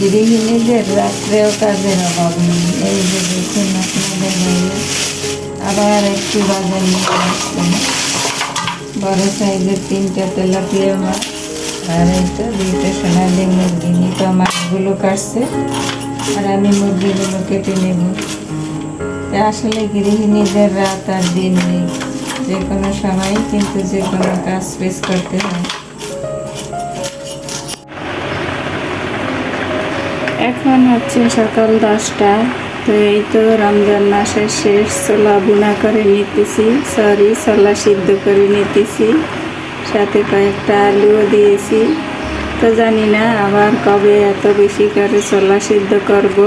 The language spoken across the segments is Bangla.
গৃহিণীদের রাত্রেও কাজের অভাব নেই এই যে দেখুন আপনাদের বাইরে আবার একটু বাজার নিয়ে আসছেন বড় সাইজের তিনটা তেলাপিয়া মাছ আর এই তো দুইটা সোনালি মুরগি নিপা মাছগুলো কাটছে আর আমি মুরগিগুলো কেটে নেব তা আসলে গৃহিণীদের রাত আর দিন নেই যে কোনো সময় কিন্তু যে কোনো কাজ ফেস করতে হয় এখন হচ্ছে সকাল দশটা। তো এই তো রমজান মাসের শেষ ছোলা বুনা করে নিতেছি। সরি ছোলা সিদ্ধ করে নিতেছি। সাথে কয়েকটা আলুও দিয়েছি। তো জানি না আবার কবে এত বেশি করে ছোলা সিদ্ধ করব।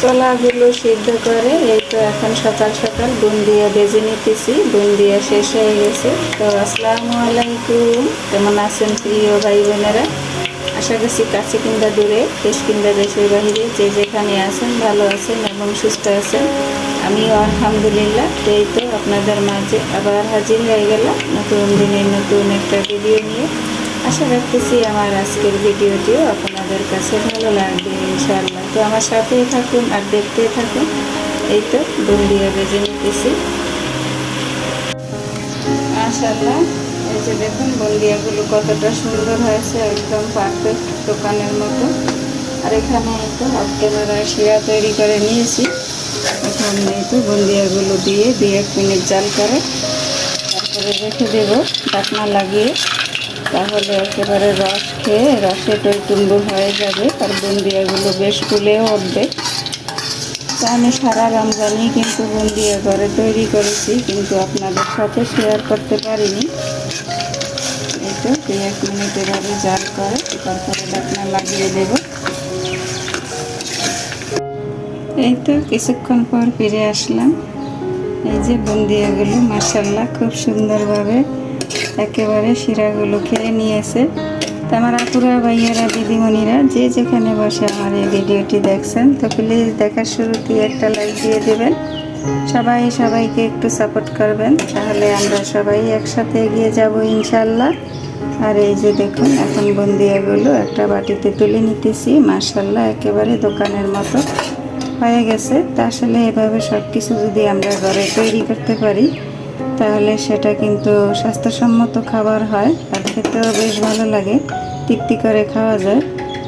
ছোলাগুলো সিদ্ধ করে, এই তো এখন সকাল সকাল বুন্দিয়া বেজে নিতেছি বুন্দিয়া শেষ হয়ে গেছে। তো আসসালামু আলাইকুম, কেমন আছেন প্রিয় ভাই বোনেরা আশা করছি কাছে কিংবা দূরে, দেশ কিংবা দেশের বাহিরে, যে যেখানে আছেন, ভালো আছেন এবং সুস্থ আছেন। আমিও আলহামদুলিল্লাহ এই তো আপনাদের মাঝে আবার হাজির হয়ে গেলাম নতুন দিনের নতুন একটা ভিডিও নিয়ে। আশা রাখতেছি আমার আজকের ভিডিওটিও আপনাদের কাছে ভালো লাগবে, ইনশাআল্লাহ। তো আমার সাথেই থাকুন আর দেখতে থাকুন। এই তো বন্দিয়া বেজে নিতেছি। মাশাআল্লাহ, এই যে দেখুন বন্দিয়াগুলো কতটা সুন্দর হয়েছে, একদম পারফেক্ট দোকানের মতো। আর এখানে তো ক্যামেরায় শিরা তৈরি করে নিয়েছি। এখন তো বন্দিয়াগুলো দিয়ে দুই এক মিনিট জাল করে, তারপরে রেখে দেবো ঢাকনা লাগিয়ে। তাহলে একেবারে রস খেয়ে রসে টইটুম্বু হয়ে যাবে আর বুন্দিয়াগুলো বেশ ফুলেও উঠবে। তা আমি সারা রমজানই কিন্তু বুন্দিয়া ঘরে তৈরি করেছি, কিন্তু আপনাদের সাথে শেয়ার করতে পারিনি। এই তো এক মিনিট এভাবে জাল করে, তারপরে ঢাকনা লাগিয়ে দেব। এই তো কিছুক্ষণ পর ফিরে আসলাম। এই যে বুন্দিয়াগুলো মার্শাল্লাহ খুব সুন্দরভাবে একেবারে শিরাগুলো খেয়ে নিয়েছে। তো আমার আপুরা, ভাইয়েরা, দিদিমণিরা, যে যেখানে বসে আমার এই ভিডিওটি দেখছেন, তো প্লিজ দেখার শুরুতেই একটা লাইক দিয়ে দেবেন। সবাই সবাইকে একটু সাপোর্ট করবেন, তাহলে আমরা সবাই একসাথে এগিয়ে যাব ইনশাল্লাহ। আর এই যে দেখুন, এখন বন্দিয়াগুলো একটা বাটিতে তুলে নিতেছি। মার্শাল্লাহ একেবারে দোকানের মতো হয়ে গেছে। তা আসলে এভাবে সব কিছু যদি আমরা ঘরে তৈরি করতে পারি তাহলে সেটা কিন্তু স্বাস্থ্যসম্মত খাবার হয় আর খেতেও বেশ ভালো লাগে। তৃপ্তি করে খাওয়া যায়।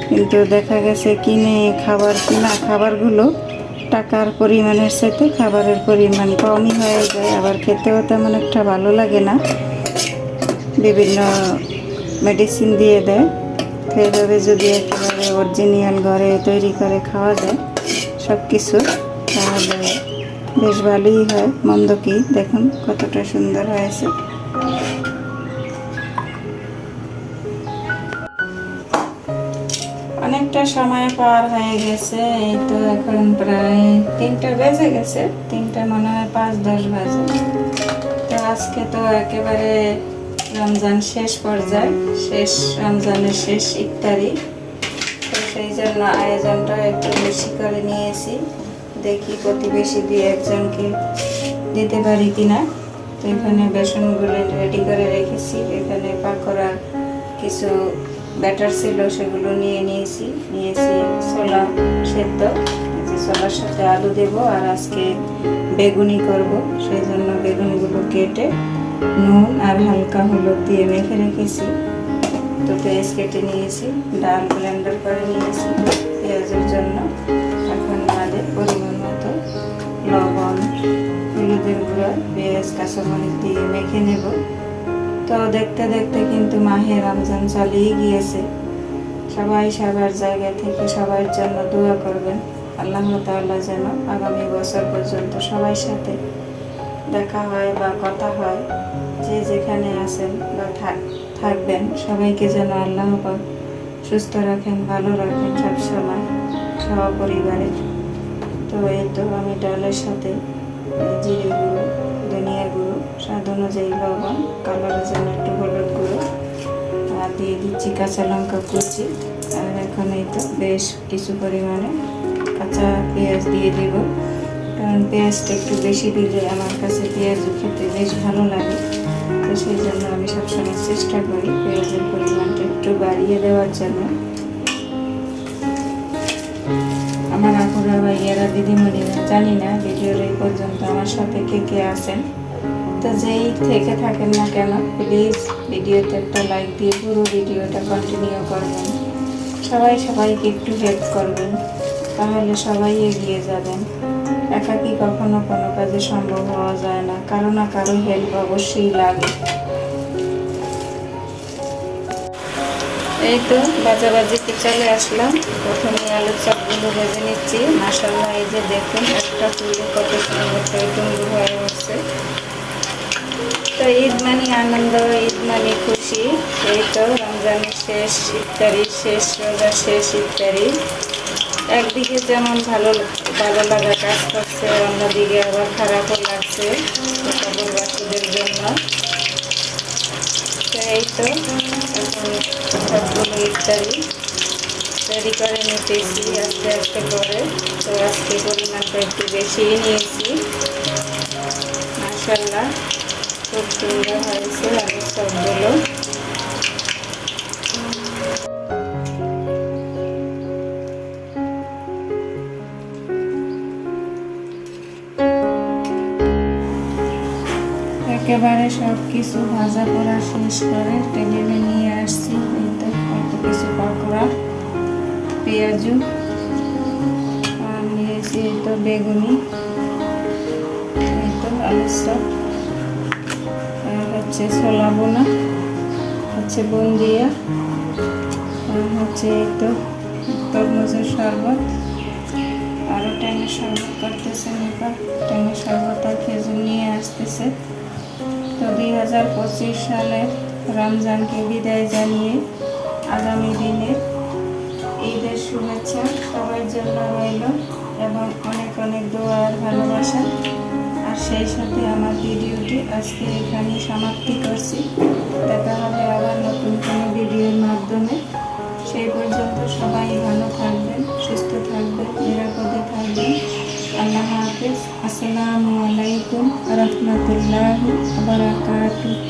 কিন্তু দেখা গেছে কিনে খাবার কিনা খাবারগুলো টাকার পরিমাণের সাথে খাবারের পরিমাণ কমই হয়ে যায়। আবার খেতেও তেমন একটা ভালো লাগে না। বিভিন্ন মেডিসিন দিয়ে দেয়। তো এইভাবে যদি একেবারে অরিজিনাল ঘরে তৈরি করে খাওয়া যায় সব কিছু তাহলে বেশ ভালোই হয় মন্দ কি দেখুন কতটা সুন্দর হয়েছে। অনেকটা সময় পার হয়ে গেছে, এই তো এখন প্রায় তিনটা বেজে গেছে, তিনটা মনে হয় পাঁচ, দশ বাজে। তো আজকে তো একেবারে রমজান শেষ পর্যায়ে, শেষ রমজানের শেষ ইফতারি। তো সেই জন্য আয়োজনটা একটু বেশি করে নিয়েছি। দেখি প্রতিবেশী দিয়ে একজনকে দিতে পারি কিনা। তো এখানে বেসনগুলো রেডি করে রেখেছি। এখানে পাকোড়া কিছু ব্যাটার ছিল, সেগুলো নিয়ে নিয়েছি। নিয়েছি ছোলা সেদ্ধ। ছোলার সাথে আলু দেব আর আজকে বেগুনি করব। সেই জন্য বেগুনগুলো কেটে নুন আর হালকা হলুদ দিয়ে মেখে রেখেছি। তো পেঁয়াজ কেটে নিয়েছি, ডাল ব্লেন্ডার করে নিয়েছি পেঁয়াজের জন্য। এখন হলুদের গুঁড়া পেঁয়াজ কাঁচামরিচ দিয়ে মেখে নেব। তো দেখতে দেখতে কিন্তু মাহে রমজান চালিয়ে গিয়েছে। সবাই সবার জায়গা থেকে সবার জন্য দোয়া করবেন। আল্লাহ তাআলা যেন আগামী বছর পর্যন্ত সবার সাথে দেখা হয় বা কথা হয়। যে যেখানে আছেন বা থাক- থাকবেন, সবাইকে যেন আল্লাহ সুস্থ রাখেন, ভালো রাখেন সবসময় সহপরিবারের তো এই তো আমি ডালের সাথে জিরে গুঁড়ো ধনিয়া গুঁড়ো স্বাদ অনুযায়ী লবণ কালারের জন্য একটু হলুদ গুঁড়ো আর দিয়ে দিচ্ছি কাঁচা লঙ্কা কুচি। আর এখন এই তো বেশ কিছু পরিমাণে কাঁচা পেঁয়াজ দিয়ে দেব। কারণ পেঁয়াজটা একটু বেশি দিলে আমার কাছে পেঁয়াজ খেতে বেশ ভালো লাগে। তো সেই জন্য আমি সবসময় চেষ্টা করি পেঁয়াজের পরিমাণটা একটু বাড়িয়ে দেওয়ার জন্য। আমার আপুরা ভাইয়ারা দিদিমণিরা জানি না ভিডিওর এই পর্যন্ত আমার সাথে কে কে আছেন। তো যেই থেকে থাকেন না কেন প্লিজ ভিডিওতে একটা লাইক দিয়ে পুরো ভিডিওটা কন্টিনিউ করবেন। সবাই সবাইকে একটু হেল্প করবেন, তাহলে সবাই এগিয়ে যাবেন। একাকি কখনো কোনো কাজে সম্ভব হওয়া যায় না, কারও না কারও হেল্প অবশ্যই লাগে। এই তো বাজাবাজিতে চলে আসলাম? প্রথমে আলুর চপগুলো ভেজে নিচ্ছি। মাসাল্লাহ এই যে দেখুন, একটা ফুলে কত সুন্দর টুঙ্গু হয়ে উঠছে। তো ঈদ মানে আনন্দ, ঈদ মানে খুশি। এই তো রমজানের শেষ ইফতারি, শেষ রোজা, শেষ ইফতারি। একদিকে যেমন ভালো ভালো লাগা কাজ করছে, অন্যদিকে আবার খারাপও লাগছে কবরবাসীদের জন্য। তো এই তো সবগুলো ইফতারি তৈরি করে নিতেছি, আস্তে আস্তে করে। তো আজকে পরিমাণটা একটু বেশিই নিয়েছি। মাসাল্লাহ খুব সুন্দর হয়েছে কিছু ভাজা করা শেষ করে টেবিলে নিয়ে আসছি। এই তো অল্প কিছু পাকোড়া, পেঁয়াজু, আর নিয়েছি এই তো বেগুনি। এই তো আলু চপ, আর হচ্ছে ছোলা বোনা হচ্ছে বুন্দিয়া, আর হচ্ছে এই তো তরমুজের শরবত। আরও ট্যাঙের শরবত করতেছে এবার ট্যাঙের শরবত আর খেজুর নিয়ে আসতেছে। তো দুই হাজার পঁচিশ সালের রমজানকে বিদায় জানিয়ে আগামী দিনে ঈদের শুভেচ্ছা সবার জন্য রইল এবং অনেক অনেক দোয়া আর ভালোবাসা। আর সেই সাথে আমার ভিডিওটি আজকে এখানে সমাপ্তি করছি। দেখা হবে আবার নতুন আল্লাহ হাফিজ